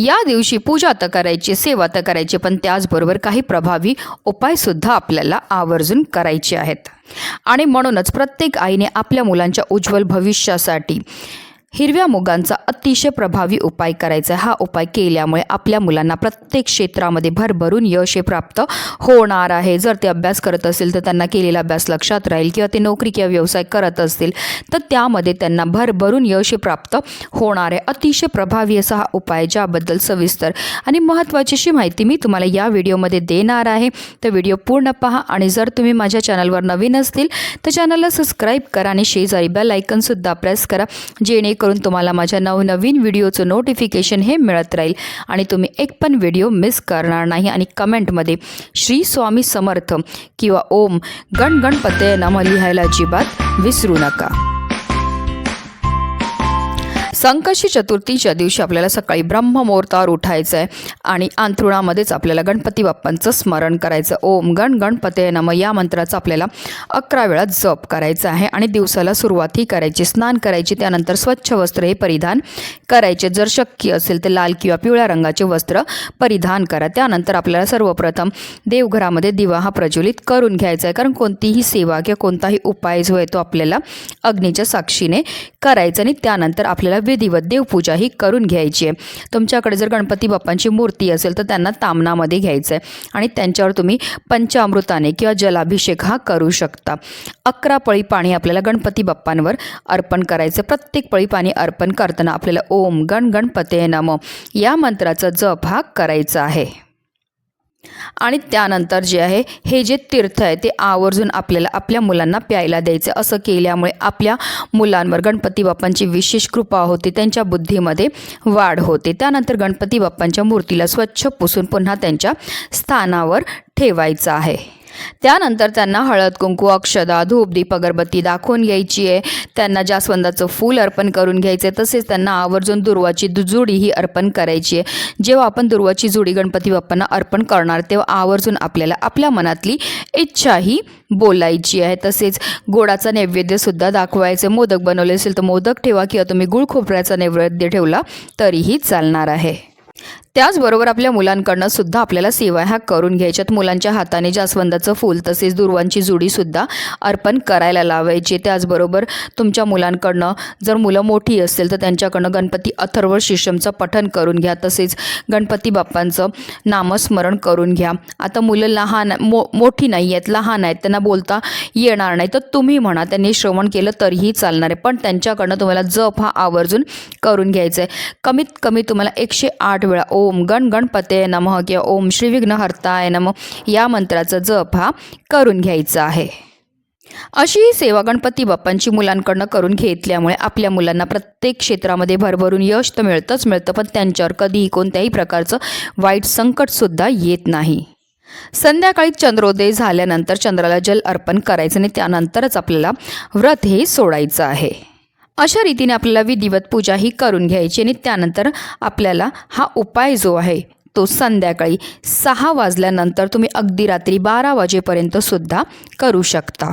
या दिवशी पूजा तर करायची सेवा तर करायची पण त्याचबरोबर काही प्रभावी उपायसुद्धा आपल्याला आवर्जून करायचे आहेत. आणि म्हणूनच प्रत्येक आईने आपल्या मुलांच्या उज्ज्वल भविष्यासाठी हिरव्या मुगांचा अतिशय प्रभावी उपाय करायचा आहे. हा उपाय केल्यामुळे आपल्या मुलांना प्रत्येक क्षेत्रामध्ये भरभरून यश हे प्राप्त होणार आहे. जर ते अभ्यास करत असतील तर त्यांना केलेला अभ्यास लक्षात राहील किंवा ते नोकरी किंवा व्यवसाय करत असतील तर त्यामध्ये त्यांना भरभरून यश हे प्राप्त होणार आहे. अतिशय प्रभावी असा हा उपाय ज्याबद्दल सविस्तर आणि महत्त्वाची अशी माहिती मी तुम्हाला या व्हिडिओमध्ये देणार आहे. तर व्हिडिओ पूर्ण पहा आणि जर तुम्ही माझ्या चॅनलवर नवीन असतील तर चॅनलला सबस्क्राईब करा आणि शेजारी बेल आयकनसुद्धा प्रेस करा जेणेकरून तुम्हाला माझ्या नवनवीन व्हिडिओचं नोटिफिकेशन हे मिळत राहील. आणि तुम्ही एक पण व्हिडिओ मिस करणार नाही. आणि कमेंटमध्ये श्री स्वामी समर्थ किंवा ओम गण गणपतय नम लिहायला अजिबात विसरू नका. संकष्टी चतुर्थीच्या दिवशी आपल्याला सकाळी ब्रह्ममुहूर्तावर उठायचं आहे आणि अंथरुणामध्येच आपल्याला गणपती बाप्पांचं स्मरण करायचं ओम गण गणपते नम या मंत्राचा आपल्याला अकरा वेळा जप करायचा आहे आणि दिवसाला सुरुवातही करायची स्नान करायची त्यानंतर स्वच्छ वस्त्र हे परिधान करायचे. जर शक्य असेल तर लाल किंवा पिवळ्या रंगाचे वस्त्र परिधान करा. त्यानंतर आपल्याला सर्वप्रथम देवघरामध्ये दिवा हा प्रज्वलित करून घ्यायचा आहे कारण कोणतीही सेवा किंवा कोणताही उपाय जो आहे तो आपल्याला अग्नीच्या साक्षीने करायचा आणि त्यानंतर आपल्याला विधिवत देवपूजा ही करून घ्यायची आहे. तुमच्याकडे जर गणपती बाप्पांची मूर्ती असेल तर त्यांना तामणामध्ये घ्यायचं आहे. आणि त्यांच्यावर तुम्ही पंचामृताने किंवा जलाभिषेक हा करू शकता. अकरा पळी पाणी आपल्याला गणपती बाप्पांवर अर्पण करायचं प्रत्येक पळी पाणी अर्पण करताना आपल्याला ओम गण गणपते नम या मंत्राचा जप हा करायचा आहे. आणि त्यानंतर जे आहे हे जे तीर्थ आहे ते आवर्जून आपल्याला आपल्या मुलांना प्यायला द्यायचं. असं केल्यामुळे आपल्या मुलांवर गणपती बाप्पांची विशेष कृपा होते त्यांच्या बुद्धीमध्ये वाढ होते. त्यानंतर गणपती बाप्पांच्या मूर्तीला स्वच्छ पुसून पुन्हा त्यांच्या स्थानावर ठेवायचं आहे. त्यानंतर त्यांना हळद कुंकू अक्षदा धूप दीप अगरबत्ती दाखवून घ्यायची आहे. त्यांना जास्वंदाचं फूल अर्पण करून घ्यायचं आहे तसेच त्यांना आवर्जून दुर्वाची जुडी ही अर्पण करायची आहे. जेव्हा आपण दुर्वाची जुडी गणपती बाप्पांना अर्पण करणार तेव्हा आवर्जून आपल्याला आपल्या मनातली इच्छा ही बोलायची आहे. तसेच गोडाचा नैवेद्यसुद्धा दाखवायचे मोदक बनवले असेल तर मोदक ठेवा किंवा तुम्ही गुळ खोबऱ्याचा नैवेद्य ठेवला तरीही चालणार आहे. त्याचबरोबर आपल्या मुलांकडनं सुद्धा आपल्याला सेवा ह्या करून घ्यायच्यात मुलांच्या हाताने जास्वंदाचं फूल तसेच दुर्वांची जुडीसुद्धा अर्पण करायला लावायची. त्याचबरोबर तुमच्या मुलांकडनं जर मुलं मोठी असतील तर त्यांच्याकडनं गणपती अथर्व शिष्यमचं पठन करून घ्या. तसेच गणपती बाप्पांचं नामस्मरण करून घ्या. आता मुलं लहान मो मोठी नाही आहेत लहान आहेत त्यांना बोलता येणार नाही. तर तुम्ही म्हणा त्यांनी श्रवण केलं तरीही चालणार आहे. पण त्यांच्याकडनं तुम्हाला जप हा आवर्जून करून घ्यायचा आहे. कमीत कमी तुम्हाला एकशे आठ वेळा ओ ओम गण गणपते नमः किंवा ओम श्री विघ्नहर्ताय नम या मंत्राचा जप हा करून घ्यायचा आहे. अशी ही सेवा गणपती बाप्पांची मुलांकडनं करून घेतल्यामुळे आपल्या मुलांना प्रत्येक क्षेत्रामध्ये भरभरून यश तर मिळतंच मिळतं पण त्यांच्यावर कधीही कोणत्याही प्रकारचं वाईट संकटसुद्धा येत नाही. संध्याकाळी चंद्रोदय झाल्यानंतर चंद्राला जल अर्पण करायचं आणि त्यानंतरच आपल्याला व्रत हे सोडायचं आहे. अशा रीतीने आपल्याला विधिवत पूजा ही करून घ्यायची आणि त्यानंतर आपल्याला हा उपाय जो आहे तो संध्याकाळी सहा वाजल्यानंतर तुम्ही अगदी रात्री बारा वाजेपर्यंत सुद्धा करू शकता.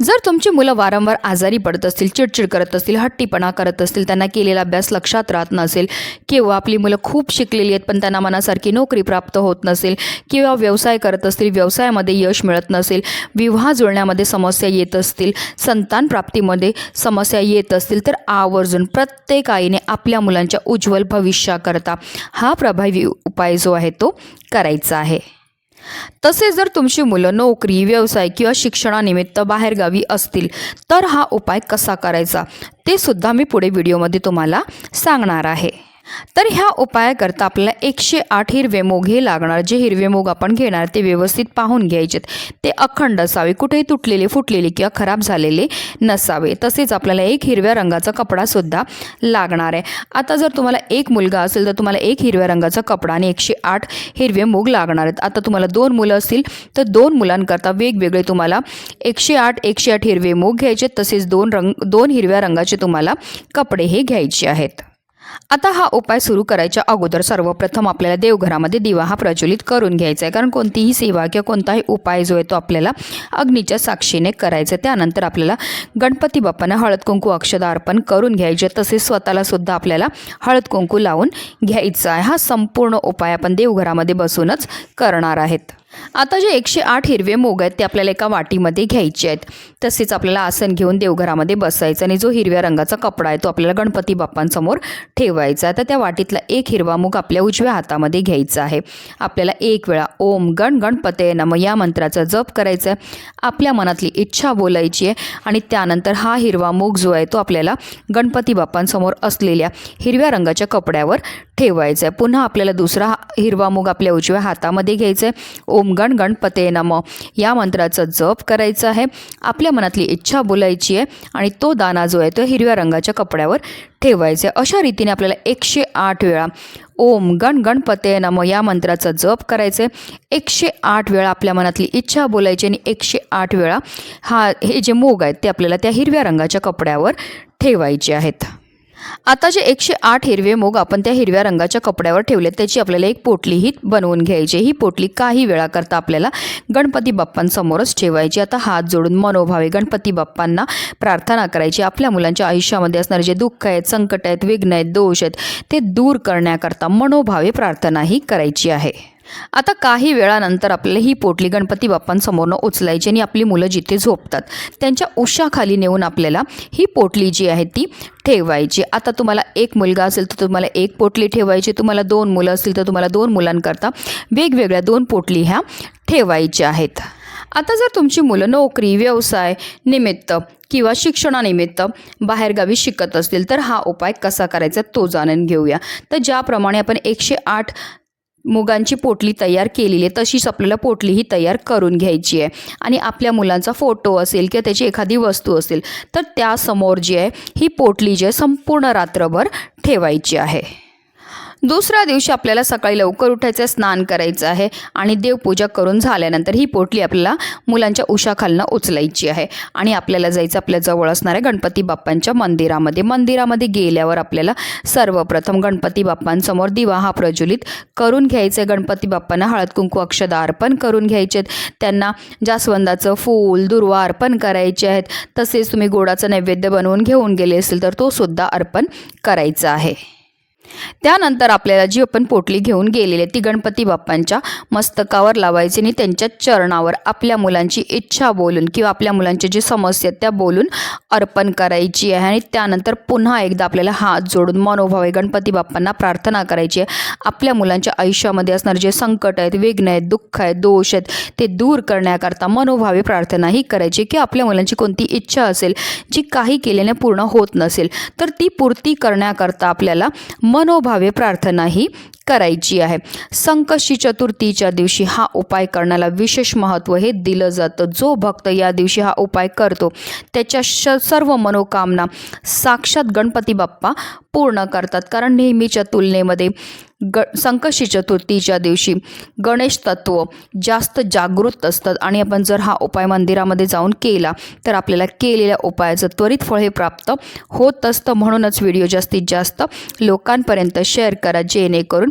जर तुमची मुलं वारंवार आजारी पडत असतील चिडचिड करत असतील हट्टीपणा करत असतील त्यांना केलेला अभ्यास लक्षात राहत नसेल किंवा आपली मुलं खूप शिकलेली आहेत पण त्यांना मनासारखी नोकरी प्राप्त होत नसेल किंवा व्यवसाय करत असतील व्यवसायामध्ये यश मिळत नसेल विवाह जुळण्यामध्ये समस्या येत असतील संतान प्राप्तीमध्ये समस्या येत असतील तर आवर्जून प्रत्येक आईने आपल्या मुलांच्या उज्ज्वल भविष्याकरता हा प्रभावी उपाय जो आहे तो करायचा आहे. तसेच जर तुमची मुलं नोकरी व्यवसाय किंवा शिक्षणानिमित्त बाहेरगावी असतील तर हा उपाय कसा करायचा? ते सुद्धा मी पुढे व्हिडिओमध्ये तुम्हाला सांगणार आहे. तर ह्या उपायाकरता आपल्याला एकशे आठ हिरवे मोग हे लागणार. जे हिरवे मोग आपण घेणार ते व्यवस्थित पाहून घ्यायचेत. ते अखंड असावे. कुठेही तुटलेले फुटलेले किंवा खराब झालेले नसावे. तसेच आपल्याला एक हिरव्या रंगाचा कपडासुद्धा लागणार आहे. आता जर तुम्हाला एक मुलगा असेल तर तुम्हाला एक हिरव्या रंगाचा कपडा आणि एकशे आठ हिरवे मोग लागणार आहेत. आता तुम्हाला दोन मुलं असतील तर दोन मुलांकरता वेगवेगळे तुम्हाला एकशे आठ एकशे आठ हिरवे मोग घ्यायचे तसेच दोन रंग दोन हिरव्या रंगाचे तुम्हाला कपडे हे घ्यायचे आहेत. आता हा उपाय सुरू करायच्या अगोदर सर्वप्रथम आपल्याला देवघरामध्ये दिवा हा प्रज्वलित करून घ्यायचा आहे कारण कोणतीही सेवा किंवा कोणताही उपाय जो आहे तो आपल्याला अग्नीच्या साक्षीने करायचा आहे त्यानंतर आपल्याला गणपती बाप्पांना हळद कुंकू अक्षदा अर्पण करून घ्यायचे. तसेच स्वतःला सुद्धा आपल्याला हळद कुंकू लावून घ्यायचा आहे हा संपूर्ण उपाय आपण देवघरामध्ये बसूनच करणार आहेत. आता जे एकशे आठ हिरवे मोग आहेत ते आपल्याला एका वाटीमध्ये घ्यायचे आहेत. तसेच आपल्याला आसन घेऊन देवघरामध्ये बसायचं आणि जो हिरव्या रंगाचा कपडा आहे तो आपल्याला गणपती बाप्पांसमोर ठेवायचा आहे. तर त्या वाटीतला एक हिरवा मूग आपल्या उजव्या हातामध्ये घ्यायचा आहे. आपल्याला एक वेळा ओम गण गणपते नम या मंत्राचा जप करायचा आहे. आपल्या मनातली इच्छा बोलायची आहे आणि त्यानंतर हा हिरवा मूग जो आहे तो आपल्याला गणपती बाप्पांसमोर असलेल्या हिरव्या रंगाच्या कपड्यावर ठेवायचा आहे. पुन्हा आपल्याला दुसरा हिरवा मूग आपल्या उजव्या हातामध्ये घ्यायचा आहे. ओम गण गणपते नम. या मंत्राचा जप करायचा आहे. आपल्या मनातली इच्छा बोलायची आहे आणि तो दाना जो आहे तो हिरव्या रंगाच्या कपड्यावर ठेवायचा आहे. अशा रीतीने आपल्याला एकशे आठ वेळा ओम गण गणपते नम या मंत्राचा जप करायचं आहे. एकशे आठ वेळा आपल्या मनातली इच्छा बोलायची आणि एकशे आठ वेळा हा हे जे मोग आहेत ते आपल्याला त्या हिरव्या रंगाच्या कपड्यावर ठेवायचे आहेत. आता जे एकशे आठ हिरवे मोग आपण त्या हिरव्या रंगाच्या कपड्यावर ठेवले त्याची आपल्याला एक पोटलीही बनवून घ्यायची ही पोटली काही वेळाकरता आपल्याला गणपती बाप्पांसमोरच ठेवायची. आता हात जोडून मनोभावे गणपती बाप्पांना प्रार्थना करायची. आपल्या मुलांच्या आयुष्यामध्ये असणारे जे दुःख आहेत संकट आहेत विघ्न आहेत दोष आहेत ते दूर करण्याकरता मनोभावे प्रार्थनाही करायची आहे. आता काही वेळानंतर आपल्याला ही पोटली गणपती बाप्पांसमोरनं उचलायची आणि आपली मुलं जिथे झोपतात त्यांच्या उशाखाली नेऊन आपल्याला ही पोटली जी आहे ती ठेवायची. आता तुम्हाला एक मुलगा असेल तर तुम्हाला एक पोटली ठेवायची तुम्हाला दोन मुलं असतील तर तुम्हाला दोन मुलांकरता वेगवेगळ्या दोन पोटली ह्या ठेवायच्या आहेत. आता जर तुमची मुलं नोकरी व्यवसाय निमित्त किंवा शिक्षणानिमित्त बाहेरगावी शिकत असतील तर हा उपाय कसा करायचा तो जाणून घेऊया. तर ज्याप्रमाणे आपण एकशे आठ मुगांची पोटली तयार केलेली आहे तशीच आपल्याला पोटली ही तयार करून घ्यायची आहे. आणि आपल्या मुलांचा फोटो असेल किंवा त्याची एखादी वस्तू असेल तर त्यासमोर जी आहे ही पोटली जी आहे संपूर्ण रात्रभर ठेवायची आहे. दुसऱ्या दिवशी आपल्याला सकाळी लवकर उठायचं स्नान करायचं आहे आणि देवपूजा करून झाल्यानंतर ही पोटली आपल्याला मुलांच्या उशाखालनं उचलायची आहे. आणि आपल्याला जायचं आपल्या जवळ असणाऱ्या गणपती बाप्पांच्या मंदिरामध्ये. मंदिरामध्ये गेल्यावर आपल्याला सर्वप्रथम गणपती बाप्पांसमोर दिवा हा प्रज्वलित करून घ्यायचा आहे. गणपती बाप्पांना हळद कुंकू अक्षदा अर्पण करून घ्यायचे आहेत. त्यांना जास्वंदाचं फूल दुर्वा अर्पण करायचे आहेत. तसेच तुम्ही गोडाचं नैवेद्य बनवून घेऊन गेले असेल तर तो सुद्धा अर्पण करायचा आहे. त्यानंतर आपल्याला जी आपण पोटली घेऊन गेलेली ती गणपती बाप्पांच्या मस्तकावर लावायची आणि त्यांच्या चरणावर आपल्या मुलांची इच्छा बोलून किंवा आपल्या मुलांच्या जी समस्या आहेत त्या बोलून अर्पण करायची आहे. आणि त्यानंतर पुन्हा एकदा आपल्याला हात जोडून मनोभावे गणपती बाप्पांना प्रार्थना करायची आहे. आपल्या मुलांच्या आयुष्यामध्ये असणारे जे संकट आहेत विघ्न आहेत दुःख आहेत दोष आहेत ते दूर करण्याकरता मनोभावे प्रार्थना ही करायची की आपल्या मुलांची कोणती इच्छा असेल जी काही केल्याने पूर्ण होत नसेल तर ती पूर्ती करण्याकरता आपल्याला मनोभावे प्रार्थना ही करायची आहे. संकष्टी चतुर्थीच्या दिवशी हा उपाय करण्याला विशेष महत्त्व हे दिलं जातं. जो भक्त या दिवशी हा उपाय करतो त्याच्या श सर्व मनोकामना साक्षात गणपती बाप्पा पूर्ण करतात. कारण नेहमीच्या तुलनेमध्ये ग संकष्टी चतुर्थीच्या दिवशी गणेश तत्व जास्त जागृत असतात. आणि आपण जर हा उपाय मंदिरामध्ये जाऊन केला तर आपल्याला केलेल्या उपायाचं त्वरित फळ हे प्राप्त होत असतं. म्हणूनच व्हिडिओ जास्तीत जास्त लोकांपर्यंत शेअर करा जेणेकरून